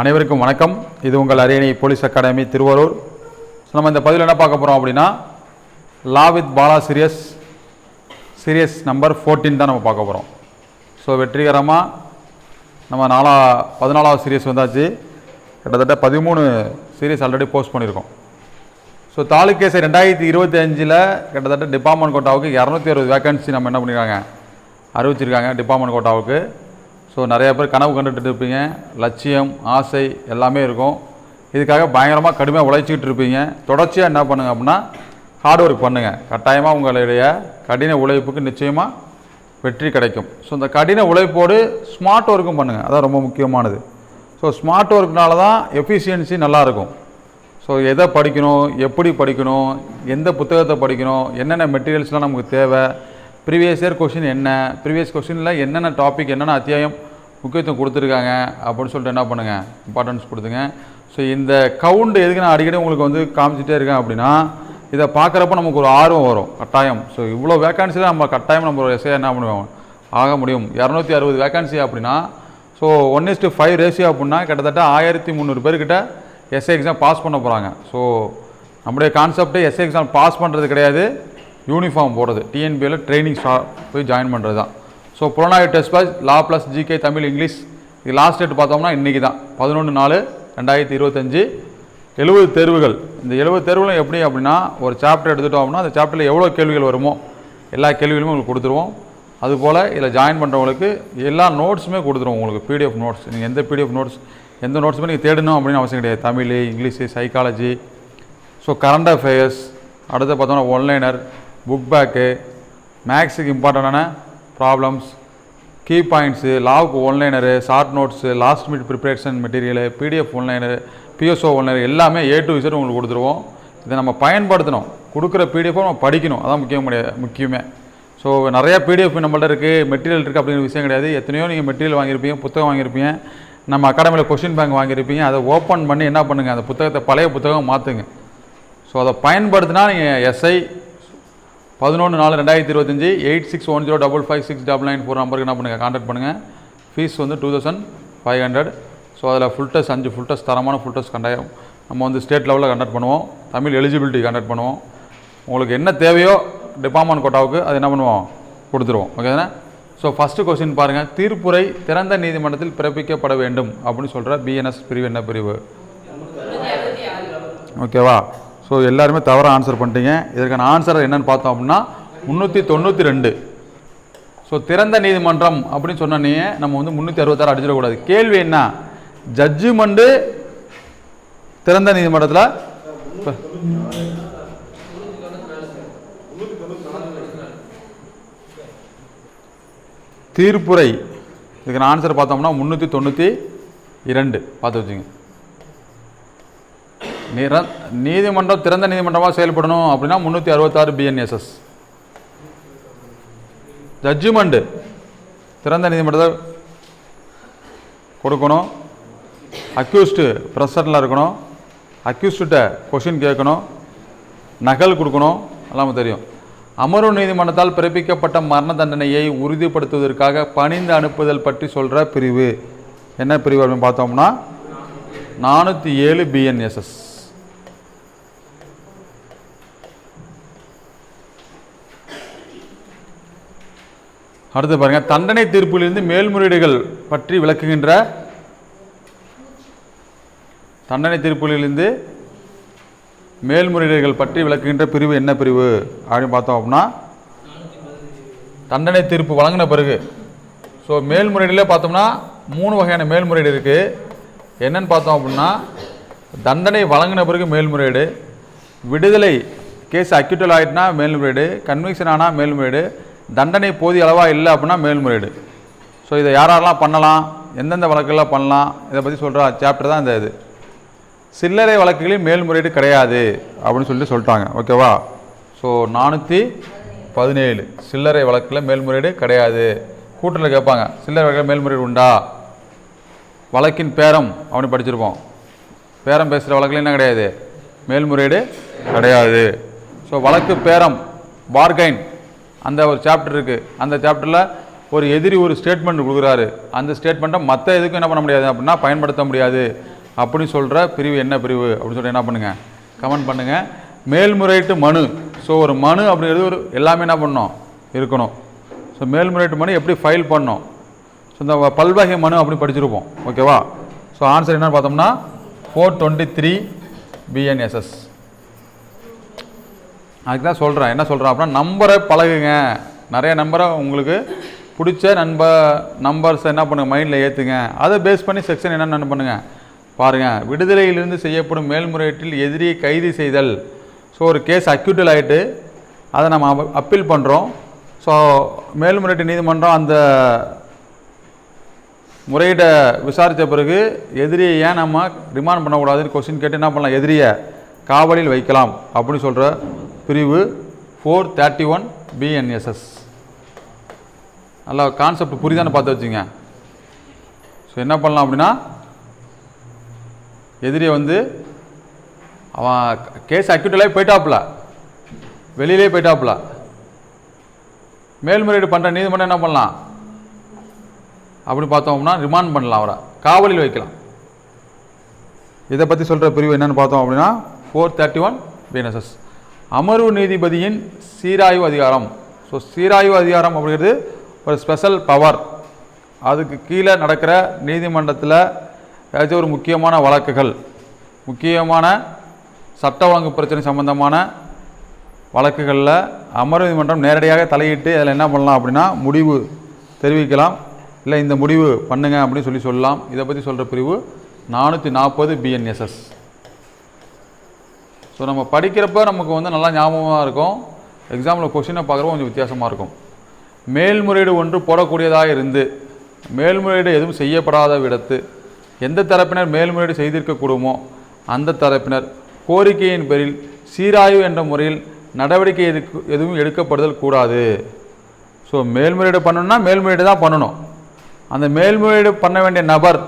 அனைவருக்கும் வணக்கம். இது உங்கள் அரியணை போலீஸ் அகாடமி திருவாரூர். ஸோ நம்ம இந்த பதிவில் என்ன பார்க்க போகிறோம் அப்படின்னா law with Bala series series number 14 தான் நம்ம பார்க்க போகிறோம் ஸோ வெற்றிகரமாக நம்ம நாலா பதினாலாவது சீரியஸ் வந்தாச்சு. கிட்டத்தட்ட பதிமூணு சீரியஸ் ஆல்ரெடி போஸ்ட் பண்ணியிருக்கோம். ஸோ தாலுக்கேஸ் ரெண்டாயிரத்தி இருபத்தி அஞ்சில் கிட்டத்தட்ட டிபார்ட்மெண்ட் கோட்டாவுக்கு இரநூத்தி அறுபது வேகன்சி நம்ம என்ன பண்ணியிருக்காங்க அறிவிச்சிருக்காங்க டிபார்ட்மெண்ட் கோட்டாவுக்கு. ஸோ நிறையா பேர் கனவு கண்டுகிட்டு இருப்பீங்க. லட்சியம் ஆசை எல்லாமே இருக்கும். இதுக்காக பயங்கரமாக கடுமையாக உழைச்சிக்கிட்டு இருப்பீங்க. தொடர்ச்சியாக என்ன பண்ணுங்க அப்படின்னா ஹார்ட் ஒர்க் பண்ணுங்கள் கட்டாயமாக உங்களுடைய கடின உழைப்புக்கு நிச்சயமாக வெற்றி கிடைக்கும். ஸோ இந்த கடின உழைப்போடு ஸ்மார்ட் ஒர்க்கும் பண்ணுங்கள் அதான் ரொம்ப முக்கியமானது. ஸோ ஸ்மார்ட் ஒர்க்னால தான் எஃபிஷியன்சி நல்லாயிருக்கும் ஸோ எதை படிக்கணும் எப்படி படிக்கணும் எந்த புத்தகத்தை படிக்கணும் என்னென்ன மெட்டீரியல்ஸ்லாம் நமக்கு தேவை ப்ரீவியஸ் இயர் கொஷின் என்ன ப்ரீவியஸ் கொஷினில் என்னென்ன டாபிக் என்னென்ன அத்தியாயம் முக்கியத்துவம் கொடுத்துருக்காங்க அப்படின்னு சொல்லிட்டு என்ன பண்ணுங்கள் இம்பார்ட்டன்ஸ் கொடுத்துங்க. ஸோ இந்த கவுண்ட் எதுக்கு நான் அடிக்கடி உங்களுக்கு வந்து காமிச்சிட்டே இருக்கேன் அப்படின்னா இதை பார்க்குறப்ப நமக்கு ஒரு ஆர்வம் வரும். கட்டாயம். ஸோ இவ்வளோ வேக்கான்சியில் நம்ம கட்டாயம் நம்ம ஒரு எஸ்ஐ என்ன பண்ணுவோம்? ஆக முடியும். இரநூத்தி அறுபது வேக்கான்சி அப்படின்னா so one is to five ratio அப்படின்னா கிட்டத்தட்ட ஆயிரத்தி முந்நூறு பேர்கிட்ட எஸ்ஐ எக்ஸாம் பாஸ் பண்ண போகிறாங்க ஸோ நம்முடைய கான்செப்டே எஸ்ஐ எக்ஸாம் பாஸ் பண்ணுறது கிடையாது. யூனிஃபார்ம் போடுறது. டிஎன்பியில் ட்ரைனிங் ஸ்டா போய் ஜாயின் பண்ணுறது தான் ஸோ புலனாய்வு test pass law plus GK Tamil English இது லாஸ்ட் டேட் பார்த்தோம்னா இன்றைக்கி தான் பதினொன்று நாலு ரெண்டாயிரத்தி இருபத்தஞ்சி. எழுபது தேர்வுகள். இந்த எழுபது தேர்வுகளும் எப்படி அப்படின்னா ஒரு சாப்டர் எடுத்துட்டோம் அப்படின்னா அந்த சாப்டரில் எவ்வளோ கேள்விகள் வருமோ எல்லா கேள்விகளுமே உங்களுக்கு கொடுத்துருவோம். அதுபோல் இதில் ஜாயின் பண்ணுறவங்களுக்கு எல்லா நோட்ஸுமே கொடுத்துருவோம் உங்களுக்கு பிடிஎஃப் நோட்ஸ் நீங்கள் எந்த பிடிஎஃப் நோட்ஸ் எந்த நோட்ஸுமே நீங்கள் தேடணும் அப்படின்னு அவசியம் கிடையாது. Tamil English psychology so current affairs அடுத்து பார்த்தோம்னா ஒன்லைனர் புக் பேக்கு மேக்ஸுக்கு இம்பார்ட்டண்டான problems key points லாவுக்கு one liner short notes last minute preparation material PDF one liner PSO one liner எல்லாமே ஏ டு விசிட் உங்களுக்கு கொடுத்துருவோம். இதை நம்ம பயன்படுத்தணும். கொடுக்குற பிடிஎஃபை நம்ம படிக்கணும். அதான் முக்கியம் முடியாது முக்கியமே. ஸோ நிறைய பிடிஎஃப் நம்மள்ட்ட இருக்குது மெட்டீரியல் இருக்குது அப்படிங்கிற விஷயம் கிடையாது. எத்தனையோ நீங்கள் மெட்டீரியல் வாங்கியிருப்பீங்க புத்தகம் வாங்கியிருப்பீங்க. நம்ம அகாடமியில் கொஷின் பேங்க் வாங்கியிருப்பீங்க. அதை ஓப்பன் பண்ணி என்ன பண்ணுங்கள் அந்த புத்தகத்தை பழைய புத்தகம் மாற்றுங்க ஸோ அதை பயன்படுத்தினா நீங்கள் எஸ்ஐ பதினொன்று நாலு ரெண்டாயிரத்தி இருபத்தஞ்சி eight six one zero double five six double nine four நம்பருக்கு என்ன பண்ணுங்கள் கான்டாக்ட் பண்ணுங்கள் ஃபீஸ் வந்து two thousand five hundred so அதில் ஃபுல் டெஸ்ட் அஞ்சு ஃபுல் டெஸ்ட் தரமான ஃபுல் டெஸ்ட் கண்டாயம் நம்ம வந்து ஸ்டேட் லெவலில் கண்டக்ட் பண்ணுவோம். தமிழ் எலிஜிபிலிட்டி கண்டக்ட் பண்ணுவோம். உங்களுக்கு என்ன தேவையோ டிபார்ட்மெண்ட் கோட்டாவுக்கு அது என்ன பண்ணுவோம்? கொடுத்துருவோம். ஓகே தானே? ஸோ ஃபஸ்ட்டு கொஸ்டின் பாருங்கள் தீர்ப்புரை திறந்த நீதிமன்றத்தில் பிறப்பிக்கப்பட வேண்டும் அப்படின்னு சொல்கிற பிஎன்எஸ் பிரிவு என்ன பிரிவு? ஓகேவா ஸோ எல்லாருமே தவறாக ஆன்சர் பண்ணிட்டீங்க. இதற்கான ஆன்சர் என்னன்னு பார்த்தோம் அப்படின்னா முந்நூற்றி தொண்ணூற்றி ரெண்டு. ஸோ திறந்த நீதிமன்றம் அப்படின்னு சொன்னே நம்ம வந்து முந்நூற்றி அறுபத்தாறு அடிச்சிடக்கூடாது. கேள்வி என்ன? ஜட்ஜ்மெண்ட்டு திறந்த நீதிமன்றத்தில்? தீர்ப்புரை. இதுக்கு ஆன்சர் பார்த்தோம்னா முந்நூற்றி தொண்ணூற்றி இரண்டு. பார்த்து வச்சுங்க நிர நீதிமன்றம் திறந்த நீதிமன்றமாக செயல்படணும் அப்படின்னா முந்நூற்றி அறுபத்தாறு பிஎன்எஸ்எஸ் ஜட்ஜ்மெண்ட்டு திறந்த நீதிமன்றத்தை கொடுக்கணும். அக்யூஸ்டு ப்ரெசரில் இருக்கணும். அக்யூஸ்டுகிட்ட கொஷின் கேட்கணும். நகல் கொடுக்கணும். எல்லாமே தெரியும். அமர்வு நீதிமன்றத்தால் பிறப்பிக்கப்பட்ட மரண தண்டனையை உறுதிப்படுத்துவதற்காக பணிந்து அனுப்புதல் பற்றி சொல்கிற பிரிவு. என்ன பிரிவு அப்படின்னு பார்த்தோம்னா நானூற்றி ஏழு பிஎன்எஸ்எஸ் அடுத்து பாருங்கள் தண்டனை தீர்ப்பிலிருந்து மேல்முறையீடுகள் பற்றி விளக்குகின்ற தண்டனை தீர்ப்பிலிருந்து மேல்முறையீடுகள் பற்றி விளக்குகின்ற பிரிவு என்ன பிரிவு? அப்படின்னு பார்த்தோம் அப்படின்னா தண்டனை தீர்ப்பு வழங்கின பிறகு. ஸோ மேல்முறையீடுல பார்த்தோம்னா மூணு வகையான மேல்முறையீடு இருக்குது என்னென்னு பார்த்தோம் அப்படின்னா தண்டனை வழங்கின பிறகு மேல்முறையீடு விடுதலை கேஸ் அக்யூட்டல் ஆகிட்டுனா மேல்முறையீடு கன்விக்ஷன் ஆனால் மேல்முறையீடு தண்டனை போதிய அளவாக இல்லை அப்படின்னா மேல்முறையீடு. ஸோ இதை யாரெல்லாம் பண்ணலாம்? எந்தெந்த வழக்கெல்லாம் பண்ணலாம்? இதை பற்றி சொல்கிற சாப்டர் தான் இந்த இது. சில்லறை வழக்குகளில் மேல்முறையீடு கிடையாது அப்படின்னு சொல்லிட்டு சொல்லிட்டாங்க. ஓகேவா ஸோ நானூற்றி பதினேழு. சில்லறை வழக்கில் மேல்முறையீடு கிடையாது. கூட்டத்தில் கேட்பாங்க சில்லறை வழக்கில் மேல்முறையீடு உண்டா? வழக்கின் பேரம் அப்படின்னு படிச்சிருப்போம். பேரம் பேசுகிற வழக்கில் என்ன கிடையாது? மேல்முறையீடு கிடையாது. ஸோ வழக்கு பேரம் பார்கைன் அந்த ஒரு சாப்டர் இருக்குது அந்த சாப்டரில் ஒரு எதிரி ஒரு ஸ்டேட்மெண்ட் கொடுக்குறாரு. அந்த ஸ்டேட்மெண்ட்டை மற்ற எதுக்கும் என்ன பண்ண முடியாது அப்படின்னா பயன்படுத்த முடியாது. அப்படின்னு சொல்கிற பிரிவு என்ன பிரிவு? அப்படின்னு சொல்லிட்டு என்ன பண்ணுங்கள் கமெண்ட் பண்ணுங்கள் மேல்முறையீட்டு மனு. ஸோ ஒரு மனு அப்படிங்கிறது ஒரு எல்லாமே என்ன பண்ணோம் இருக்கணும். ஸோ மேல்முறையீட்டு மனு எப்படி ஃபைல் பண்ணோம் ஸோ இந்த பல்வகை மனு அப்படி படிச்சிருப்போம். ஓகேவா ஸோ ஆன்சர் என்னன்னு பார்த்தோம்னா ஃபோர் டுவெண்ட்டி த்ரீ பிஎன்எஸ்எஸ் அதுக்கு தான் சொல்கிறேன் என்ன சொல்கிறேன் அப்படின்னா நம்பரை பழகுங்க. நிறைய நம்பரை உங்களுக்கு பிடிச்ச நண்ப நம்பர்ஸ் என்ன பண்ணுங்கள் மைண்டில் ஏற்றுங்க அதை பேஸ் பண்ணி செக்ஷன் என்னென்னு பண்ணுங்கள் பாருங்கள் விடுதலையிலிருந்து செய்யப்படும் மேல்முறையீட்டில் எதிரியை கைது செய்தல். ஸோ ஒரு கேஸ் அக்யூட்டல் ஆகிட்டு அதை நம்ம அப்பீல் பண்ணுறோம் ஸோ மேல்முறையீட்டு நீதிமன்றம் அந்த முறையீட்டை விசாரித்த பிறகு எதிரியை ஏன் நம்ம ரிமாண்ட் பண்ணக்கூடாதுன்னு கொஸ்டின் கேட்டு என்ன பண்ணலாம்? எதிரியை காவலில் வைக்கலாம் அப்படின்னு சொல்கிற பிரிவு ஃபோர் தேர்ட்டி ஒன் பிஎன்எஸ்எஸ் நல்லா கான்செப்ட் புரியுதான்னு பார்த்து வச்சுங்க. ஸோ என்ன பண்ணலாம் அப்படின்னா எதிரியை வந்து அவன் கேஸ் அக்யூட்டலாகி போயிட்டாப்புல. வெளியிலே போயிட்டாப்புல. மேல்முறையீடு பண்ணுற நீதிமன்றம் என்ன பண்ணலாம்? அப்படி பார்த்தோம்னா ரிமாண்ட் பண்ணலாம் அவரை. காவலில் வைக்கலாம். இதை பற்றி சொல்கிற பிரிவு என்னன்னு பார்த்தோம் அப்படின்னா ஃபோர் தேர்ட்டி ஒன் பிஎன்எஸ்எஸ் அமர்வு நீதிபதியின் சீராய்வு அதிகாரம். ஸோ சீராய்வு அதிகாரம் அப்படிங்கிறது ஒரு ஸ்பெஷல் பவர் அதுக்கு கீழே நடக்கிற நீதிமன்றத்தில் ஏதாச்சும் ஒரு முக்கியமான வழக்குகள் முக்கியமான சட்ட ஒழுங்கு பிரச்சனை சம்பந்தமான வழக்குகளில் அமர்வு நீதிமன்றம் நேரடியாக தலையிட்டு அதில் என்ன பண்ணலாம் அப்படின்னா முடிவு தெரிவிக்கலாம். இல்லை இந்த முடிவு பண்ணுங்க அப்படின்னு சொல்லி சொல்லலாம். இதை பற்றி சொல்கிற பிரிவு நானூற்றி நாற்பது பிஎன்எஸ்எஸ் ஸோ நம்ம படிக்கிறப்ப நமக்கு வந்து நல்லா ஞாபகமாக இருக்கும். எக்ஸாமில் கொஷினை பார்க்குறப்ப கொஞ்சம் வித்தியாசமாக இருக்கும். மேல்முறையீடு ஒன்று போடக்கூடியதாக இருந்து மேல்முறையீடு எதுவும் செய்யப்படாத விடத்து எந்த தரப்பினர் மேல்முறையீடு செய்திருக்கக்கூடுமோ அந்த தரப்பினர் கோரிக்கையின் பேரில் சீராய்வு என்ற முறையில் நடவடிக்கை எதுக்கு எதுவும் எடுக்கப்படுதல் கூடாது. ஸோ மேல்முறையீடு பண்ணணும்னா மேல்முறையீடு தான் பண்ணணும். அந்த மேல்முறையீடு பண்ண வேண்டிய நபர்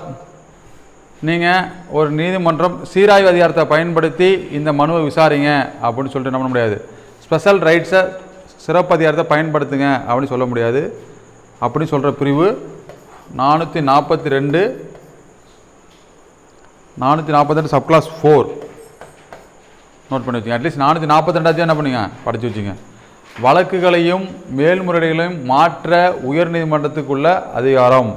நீங்கள் ஒரு நீதிமன்றம் சீராய்வு அதிகாரத்தை பயன்படுத்தி இந்த மனுவை விசாரிங்க அப்படின்னு சொல்லிட்டு என்ன பண்ண முடியாது. ஸ்பெஷல் ரைட்ஸை சிறப்பு அதிகாரத்தை பயன்படுத்துங்க அப்படின்னு சொல்ல முடியாது. அப்படின்னு சொல்கிற பிரிவு நானூற்றி நாற்பத்தி ரெண்டு நானூற்றி நாற்பத்தெண்டு சப்கிளாஸ் ஃபோர். நோட் பண்ணி வச்சுங்க. அட்லீஸ்ட் நானூற்றி நாற்பத்தெண்டாச்சும் என்ன பண்ணுங்க? படித்து வச்சுங்க. வழக்குகளையும் மேல்முறைகளையும் மாற்ற உயர்நீதிமன்றத்துக்குள்ள அதிகாரம்.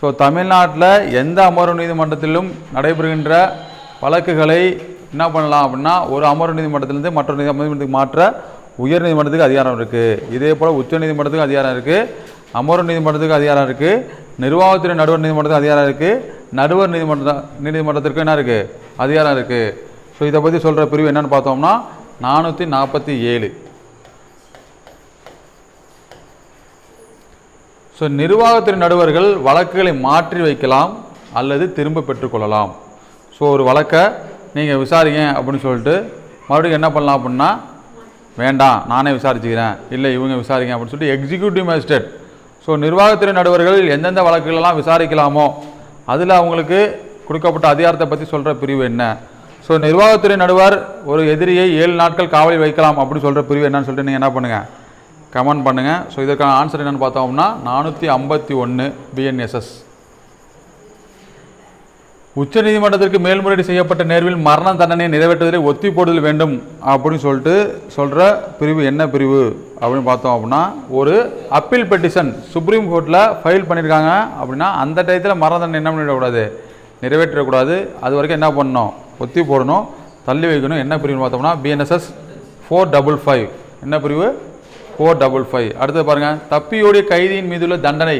ஸோ தமிழ்நாட்டில் எந்த அமர்வு நீதிமன்றத்திலும் நடைபெறுகின்ற வழக்குகளை என்ன பண்ணலாம் அப்படின்னா ஒரு அமர்வு நீதிமன்றத்திலிருந்து மற்ற நீதி நீதிமன்றத்துக்கு மாற்ற உயர் நீதிமன்றத்துக்கு அதிகாரம் இருக்குது இதே போல் உச்ச நீதிமன்றத்துக்கு அதிகாரம் இருக்குது அமர்வு நீதிமன்றத்துக்கு அதிகாரம் இருக்குது நிர்வாகத்துறை நடுவர் நீதிமன்றத்துக்கு அதிகாரம் இருக்குது நடுவர் நீதிமன்ற நீதிமன்றத்திற்கு என்ன இருக்குது அதிகாரம் இருக்குது ஸோ இதை பற்றி சொல்கிற பிரிவு என்னென்னு பார்த்தோம்னா நானூற்றி நாற்பத்தி ஏழு. ஸோ நிர்வாகத்துறை நடுவர்கள் வழக்குகளை மாற்றி வைக்கலாம் அல்லது திரும்ப பெற்றுக்கொள்ளலாம் ஸோ ஒரு வழக்கை நீங்கள் விசாரிங்க அப்படின்னு சொல்லிட்டு மறுபடியும் என்ன பண்ணலாம் அப்படின்னா வேண்டாம் நானே விசாரிச்சுக்கிறேன். இல்லை இவங்க விசாரிங்க அப்படின்னு சொல்லிட்டு எக்ஸிக்யூட்டிவ் மேஜிஸ்ட்ரேட் ஸோ நிர்வாகத்துறை நடுவர்கள் எந்தெந்த வழக்குகளெல்லாம் விசாரிக்கலாமோ அதில் அவங்களுக்கு கொடுக்கப்பட்ட அதிகாரத்தை பற்றி சொல்கிற பிரிவு என்ன? ஸோ நிர்வாகத்துறை நடுவர் ஒரு எதிரியை ஏழு நாட்கள் காவலில் வைக்கலாம் அப்படின்னு சொல்கிற பிரிவு என்னன்னு சொல்லிட்டு நீங்கள் என்ன பண்ணுங்கள் கமெண்ட் பண்ணுங்கள் ஸோ இதற்கான ஆன்சர் என்னென்னு பார்த்தோம்னா நானூற்றி ஐம்பத்தி ஒன்று பிஎன்எஸ்எஸ் உச்சநீதிமன்றத்திற்கு மேல்முறையீடு செய்யப்பட்ட நேர்வில் மரண தண்டனை நிறைவேற்றுவதை ஒத்தி போடுதல் வேண்டும் அப்படின்னு சொல்லிட்டு சொல்கிற பிரிவு என்ன பிரிவு அப்படின்னு பார்த்தோம் அப்படின்னா ஒரு அப்பீல் பெட்டிஷன் சுப்ரீம் கோர்ட்டில் ஃபைல் பண்ணியிருக்காங்க அப்படின்னா அந்த டயத்தில் மரண தண்டனை என்ன பண்ணிடக்கூடாது? நிறைவேற்றக்கூடாது. அது வரைக்கும் என்ன பண்ணணும்? ஒத்தி போடணும் தள்ளி வைக்கணும். என்ன பிரிவுன்னு பார்த்தோம்னா பிஎன்எஸ்எஸ் ஃபோர் டபுள் ஃபைவ் என்ன பிரிவு? ஃபோர் டபுள் ஃபைவ் அடுத்து பாருங்கள் தப்பியோடைய கைதியின் மீதுள்ள தண்டனை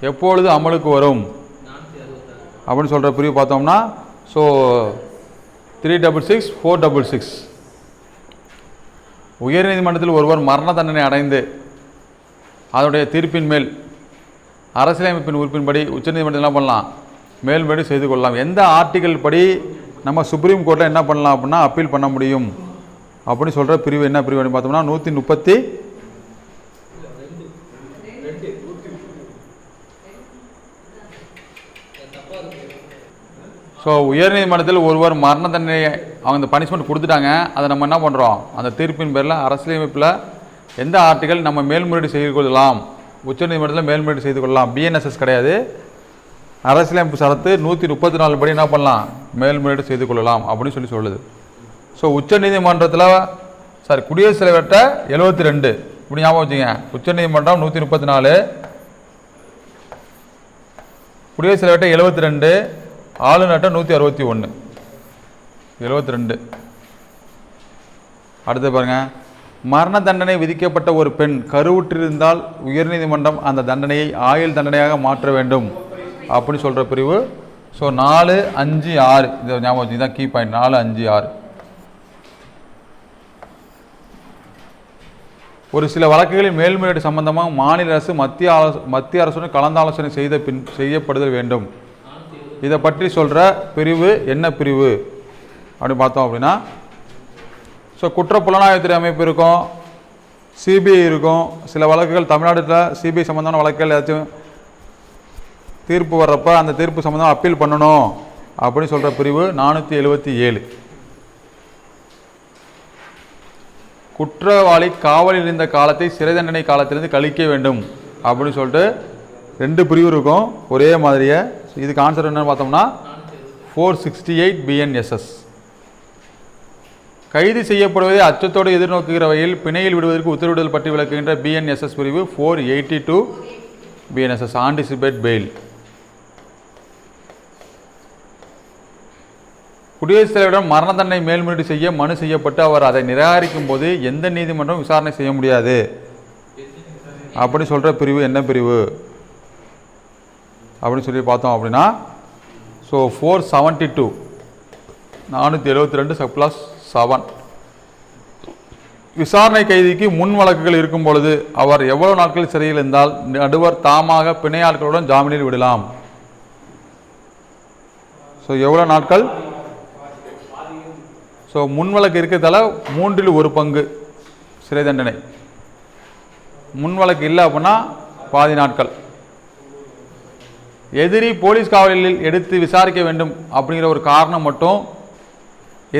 எப்பொழுது அமலுக்கு வரும்? அப்படின்னு சொல்கிற பிரிவு பார்த்தோம்னா so three double six four double six உயர்நீதிமன்றத்தில் ஒருவர் மரண தண்டனை அடைந்து அதனுடைய தீர்ப்பின் மேல் அரசியலமைப்பின் உறுப்பின்படி உச்சநீதிமன்றம் என்ன பண்ணலாம்? மேல்படி செய்து கொள்ளலாம். எந்த ஆர்டிக்கல் படி நம்ம சுப்ரீம் கோர்ட்டில் என்ன பண்ணலாம் அப்படின்னா அப்பீல் பண்ண முடியும்? அப்படின்னு சொல்கிற பிரிவு என்ன பிரிவு அப்படின்னு பார்த்தோம்னா நூற்றி முப்பத்தி ஸோ உயர்நீதிமன்றத்தில் ஒருவர் மரண தண்டனை அவங்க அந்த பனிஷ்மெண்ட் கொடுத்துட்டாங்க. அதை நம்ம என்ன பண்ணுறோம் அந்த தீர்ப்பின் பேரில் அரசியலமைப்பில் எந்த ஆர்டிகல் நம்ம மேல்முறையீடு செய்து கொள்ளலாம்? உச்சநீதிமன்றத்தில் மேல்முறையீடு செய்து கொள்ளலாம். பிஎன்எஸ்எஸ் கிடையாது. அரசியலமைப்பு சரத்து நூற்றி முப்பத்தி நாலு படி என்ன பண்ணலாம்? மேல்முறையீடு செய்து கொள்ளலாம் அப்படின்னு சொல்லி சொல்லுது. ஸோ உச்சநீதிமன்றத்தில் சாரி குடியரசு தலைவர்கிட்ட எழுபத்தி ரெண்டு. இப்படி ஞாபகம் வச்சுங்க. உச்சநீதிமன்றம் நூற்றி முப்பத்தி நாலு குடியரசு தலைவர்கிட்ட எழுபத்தி ரெண்டு ஆளுநர்கிட்ட நூற்றி அறுபத்தி ஒன்று எழுபத்தி ரெண்டு அடுத்து பாருங்கள் மரண தண்டனை விதிக்கப்பட்ட ஒரு பெண் கருவுற்றிருந்தால் உயர்நீதிமன்றம் அந்த தண்டனையை ஆயுள் தண்டனையாக மாற்ற வேண்டும் அப்படின்னு சொல்கிற பிரிவு. ஸோ நாலு அஞ்சு ஆறு. இதை ஞாபகம் வச்சு தான் கீ பாயிண்ட் நாலு அஞ்சு ஆறு. ஒரு சில வழக்குகளில் மேல்முறையீடு சம்பந்தமாக மாநில அரசு மத்திய மத்திய அரசுடன் கலந்தாலோசனை செய்த பின் செய்யப்படுதல் வேண்டும். இதை பற்றி சொல்கிற பிரிவு என்ன பிரிவு? அப்படின்னு பார்த்தோம் அப்படின்னா ஸோ குற்ற புலனாய்வுத்துறை அமைப்பு இருக்கும் சிபிஐ இருக்கும். சில வழக்குகள் தமிழ்நாட்டில் சிபிஐ சம்மந்தமான வழக்குகள் ஏதாச்சும் தீர்ப்பு வர்றப்ப அந்த தீர்ப்பு சம்மந்தமாக அப்பீல் பண்ணணும் அப்படின்னு சொல்கிற பிரிவு நானூற்றி எழுபத்தி ஏழு. குற்றவாளி காவலில் இருந்த காலத்தை சிறை தண்டனை காலத்திலிருந்து கழிக்க வேண்டும் அப்படின்னு சொல்லிட்டு ரெண்டு பிரிவு இருக்கும். ஒரே மாதிரியே. இதுக்கு ஆன்சர் என்னன்னு பார்த்தோம்னா ஃபோர் சிக்ஸ்டி எயிட் பிஎன்எஸ்எஸ் கைது செய்யப்படுவதை அச்சத்தோடு எதிர்நோக்குகிற வகையில் பிணையில் விடுவதற்கு உத்தரவிடுதல் பற்றி விளக்குகின்ற பிஎன்எஸ்எஸ் பிரிவு four eighty two BNSS anticipate bail. குடியரசுத் தலைவரிடம் மரண தண்டனை மேல்முறையீடு செய்ய மனு செய்யப்பட்டு அவர் அதை நிராகரிக்கும் போது எந்த நீதிமன்றம் விசாரணை செய்ய முடியாது. அப்படி சொல்கிற பிரிவு என்ன பிரிவு? அப்படின்னு சொல்லி பார்த்தோம் அப்படின்னா ஸோ ஃபோர் செவன்ட்டி டூ நானூற்றி எழுபத்தி ரெண்டு சப்ளாஸ் செவன் விசாரணை கைதிக்கு முன் வழக்குகள் இருக்கும் பொழுது அவர் எவ்வளவு நாட்கள் சிறையில் இருந்தால் நடுவர் தாமாக பிணையாட்களுடன் ஜாமீனில் விடலாம். ஸோ எவ்வளோ நாட்கள்? ஸோ முன் வழக்கு இருக்கிறதால மூன்றில் ஒரு பங்கு சிறை தண்டனை. முன் வழக்கு இல்லை அப்படின்னா பாதி நாட்கள். எதிரி போலீஸ் காவலில் எடுத்து விசாரிக்க வேண்டும் அப்படிங்கிற ஒரு காரணம் மட்டும்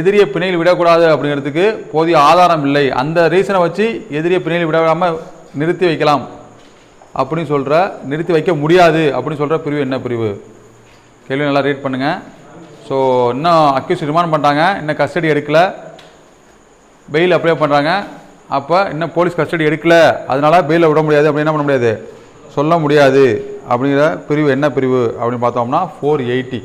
எதிரியை பிணையில் விடக்கூடாது அப்படிங்கிறதுக்கு போதிய ஆதாரம் இல்லை. அந்த ரீசனை வச்சு எதிரியை பிணையில் விடாமல் நிறுத்தி வைக்கலாம் அப்படின்னு சொல்கிற நிறுத்தி வைக்க முடியாது அப்படின்னு சொல்கிற பிரிவு என்ன பிரிவு? கேள்வி நல்லா ரீட் பண்ணுங்கள் ஸோ இன்னும் அக்யூஸ் ரிமாண்ட் பண்ணுறாங்க இன்னும் கஸ்டடி எடுக்கல. பெயில் அப்ளை பண்ணுறாங்க அப்போ இன்னும் போலீஸ் கஸ்டடி எடுக்கலை. அதனால் பெயிலில் விட முடியாது. அப்படி என்ன பண்ண முடியாது? சொல்ல முடியாது. அப்படிங்கிற பிரிவு என்ன பிரிவு? அப்படின்னு பார்த்தோம்னா ஃபோர் எயிட்டி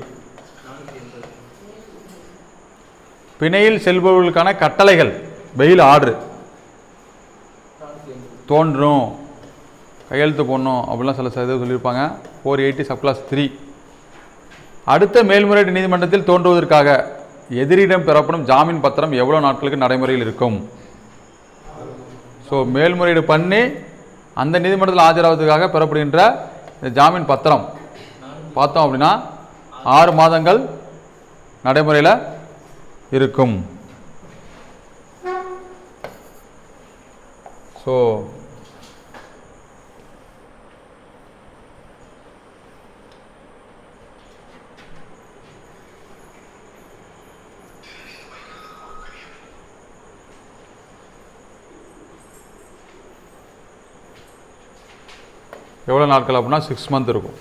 பிணையில் செல்பவர்களுக்கான கட்டளைகள். பெயில் ஆர்டர் தோன்றும். கையெழுத்து போடணும். அப்படிலாம் சில சதவீதம் சொல்லியிருப்பாங்க. ஃபோர் எயிட்டி சப்ளாஸ் த்ரீ அடுத்த மேல்முறையீட்டு நீதிமன்றத்தில் தோன்றுவதற்காக எதிரிடம் பெறப்படும் ஜாமீன் பத்திரம் எவ்வளோ நாட்களுக்கு நடைமுறையில் இருக்கும்? ஸோ மேல்முறையீடு பண்ணி அந்த நீதிமன்றத்தில் ஆஜராவதுக்காக பெறப்படுகின்ற இந்த ஜாமீன் பத்திரம் பார்த்தோம் அப்படின்னா ஆறு மாதங்கள் நடைமுறையில் இருக்கும். ஸோ எவ்வளோ நாட்கள் அப்படின்னா சிக்ஸ் மந்த் இருக்கும்.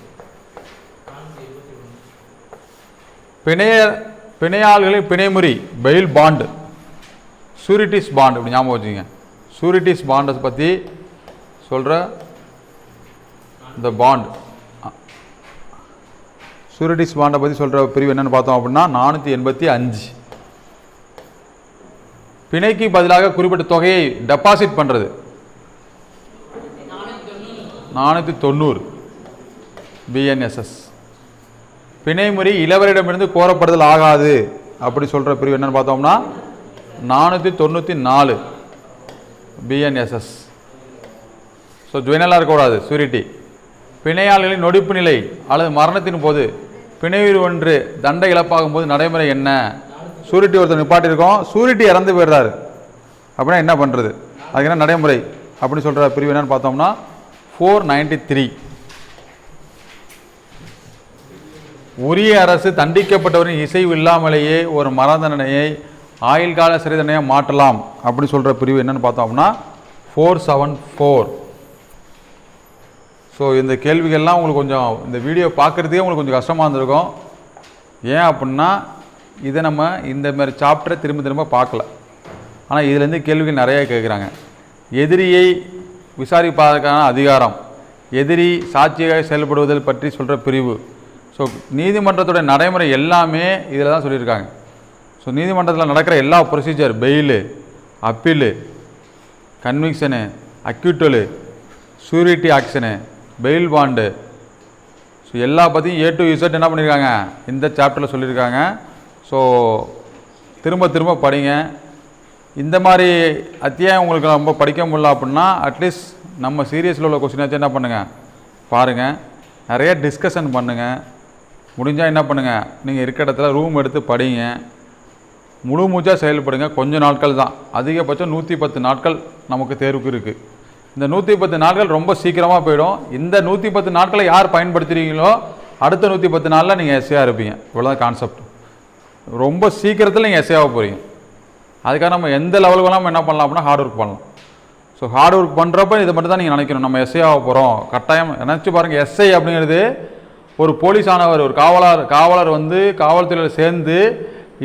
பிணைய பிணையாள்களின் பிணைமுறி பெயில் பாண்டு சூரிட்டிஸ் பாண்டு இப்படி ஞாபகம் வச்சுங்க சூரிட்டிஸ் பாண்டை பற்றி சொல்கிற இந்த பாண்ட் சூரிட்டிஸ் பாண்டை பற்றி சொல்கிற பிரிவு என்னென்னு பார்த்தோம் அப்படின்னா நானூற்றி எண்பத்தி அஞ்சு. பிணைக்கு பதிலாக குறிப்பிட்ட தொகையை டெபாசிட் பண்ணுறது நானூற்றி தொண்ணூறு பிஎன்எஸ்எஸ் பிணைமுறை இளவரிடமிருந்து கோரப்படுதல் ஆகாது அப்படி சொல்கிற பிரிவு என்னன்னு பார்த்தோம்னா நானூற்றி தொண்ணூற்றி நாலு பிஎன்எஸ்எஸ் ஸோ ஜுவனலாக இருக்கக்கூடாது சூரிட்டி. பிணையாளர்களின் நொடிப்பு நிலை அல்லது மரணத்தின் போது பிணைவீர் ஒன்று தண்டை இழப்பாகும் போது நடைமுறை என்ன? சூரிட்டி ஒருத்தர் நிப்பாட்டியிருக்கோம் சூரிட்டி இறந்து போயிடுறாரு. அப்படின்னா என்ன பண்ணுறது அதுக்கு என்ன நடைமுறை? அப்படின்னு சொல்கிற பிரிவு என்னன்னு பார்த்தோம்னா ஃபோர் நைன்டி த்ரீ உரிய அரசு தண்டிக்கப்பட்டவரின் இசைவு இல்லாமலேயே ஒரு மரண தண்டனையை ஆயுள் கால சிறை தண்டனையாக மாற்றலாம் அப்படின்னு சொல்கிற பிரிவு என்னன்னு பார்த்தோம்னா ஃபோர் செவன் ஃபோர் ஸோ இந்த கேள்விகள்லாம் உங்களுக்கு கொஞ்சம் இந்த வீடியோ பார்க்குறதுக்கே உங்களுக்கு கொஞ்சம் கஷ்டமாக இருந்திருக்கும். ஏன் அப்படின்னா இதை நம்ம இந்த மாதிரி சாப்டரை திரும்ப திரும்ப பார்க்கல. ஆனால் இதுலேருந்து கேள்விகள் நிறைய கேட்குறாங்க எதிரியை விசாரிப்பதற்கான அதிகாரம். எதிரி சாட்சியாக செயல்படுவதில் பற்றி சொல்கிற பிரிவு. ஸோ நீதிமன்றத்துடைய நடைமுறை எல்லாமே இதில் தான் சொல்லியிருக்காங்க. ஸோ நீதிமன்றத்தில் நடக்கிற எல்லா procedure bail appeal conviction acquittal surety action bail bond so எல்லா பற்றியும் ஏ டு இசட் என்ன பண்ணியிருக்காங்க? இந்த சாப்டரில் சொல்லியிருக்காங்க. ஸோ திரும்ப திரும்ப படிங்க. இந்த மாதிரி அத்தியாயம் உங்களுக்கு ரொம்ப படிக்க முடியல அப்படின்னா அட்லீஸ்ட் நம்ம சீரியஸில் உள்ள கொஸ்டினாச்சும் என்ன பண்ணுங்கள் பாருங்கள் நிறைய டிஸ்கஷன் பண்ணுங்கள் முடிஞ்சால் என்ன பண்ணுங்கள் நீங்கள் இருக்கிற இடத்துல ரூம் எடுத்து படிங்க. முழு மூச்சாக செயல்படுங்க. கொஞ்சம் நாட்கள் தான். அதிகபட்சம் நூற்றி பத்து நாட்கள் நமக்கு தேர்வுக்கு இருக்குது இந்த நூற்றி பத்து நாட்கள் ரொம்ப சீக்கிரமாக போயிடும். இந்த நூற்றி பத்து நாட்களை யார் பயன்படுத்துகிறீங்களோ அடுத்த நூற்றி பத்து நாளில் நீங்கள் எஸ்ஏயாக இருப்பீங்க. இவ்வளோதான் கான்செப்ட் ரொம்ப சீக்கிரத்தில் நீங்கள் எஸ்ஏவாக போகிறீங்க அதுக்காக நம்ம எந்த லெவலுக்கு வேணால் நம்ம என்ன பண்ணலாம் அப்படின்னா ஹார்ட் ஒர்க் பண்ணலாம். ஸோ ஹார்ட் ஒர்க் பண்ணுறப்ப இதை மட்டும் தான் நீங்கள் நினைக்கணும். நம்ம எஸ்ஐ ஆக போகிறோம் கட்டாயம் நினச்சி பாருங்கள் எஸ்ஐ அப்படிங்கிறது ஒரு போலீஸ் ஆனவர் ஒரு காவலர் காவலர் வந்து காவல்துறையில் சேர்ந்து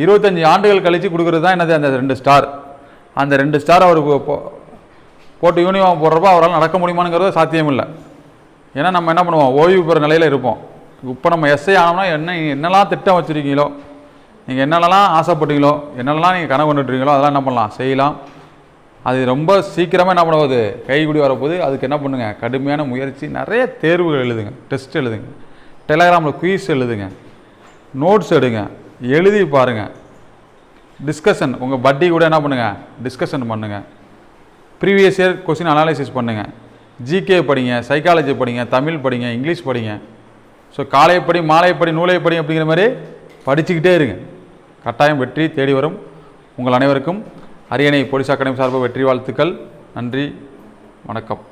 இருபத்தஞ்சி ஆண்டுகள் கழித்து கொடுக்குறது தான் என்னது? அந்த ரெண்டு ஸ்டார் அந்த ரெண்டு ஸ்டார் அவருக்கு போட்டு யூனிஃபார்ம் போடுறப்ப அவரால் நடக்க முடியுமாங்கிறது சாத்தியம் இல்லை ஏன்னா நம்ம என்ன பண்ணுவோம்? ஓய்வு பெற நிலையில் இருப்போம். இப்போ நம்ம எஸ்ஐ ஆனோம்னா என்ன என்னெல்லாம் திட்டம் வச்சுருக்கீங்களோ நீங்கள் என்னென்னலாம் ஆசைப்பட்டீங்களோ என்னென்னலாம் நீங்கள் கனவு கண்டுட்டுருக்கீங்களோ அதெல்லாம் என்ன பண்ணலாம்? செய்யலாம். அது ரொம்ப சீக்கிரமாக என்ன பண்ணுவது? கைக்குடி வரப்போகுது. அதுக்கு என்ன பண்ணுங்கள் கடுமையான முயற்சி. நிறைய தேர்வுகள் எழுதுங்க. டெஸ்ட் எழுதுங்க. டெலகிராமில் குயிஸ் எழுதுங்க. நோட்ஸ் எடுங்க. எழுதி பாருங்கள் டிஸ்கஷன் உங்கள் பட்டி கூட என்ன பண்ணுங்கள் டிஸ்கஷன் பண்ணுங்கள் ப்ரீவியஸ் இயர் கொஸ்டின் அனாலிசிஸ் பண்ணுங்கள் ஜிகே படிங்க சைக்காலஜி படிங்க தமிழ் படிங்க இங்கிலீஷ் படிங்க. ஸோ காலைப்படி மாலைப்படி நூலைப்படி அப்படிங்கிற மாதிரி படிச்சுக்கிட்டே இருங்க. கட்டாயம் வெற்றி தேடி வரும். உங்கள் அனைவருக்கும் அரியணை போலீஸ் அகாடமி சார்பாக வெற்றி வாழ்த்துக்கள். நன்றி. வணக்கம்.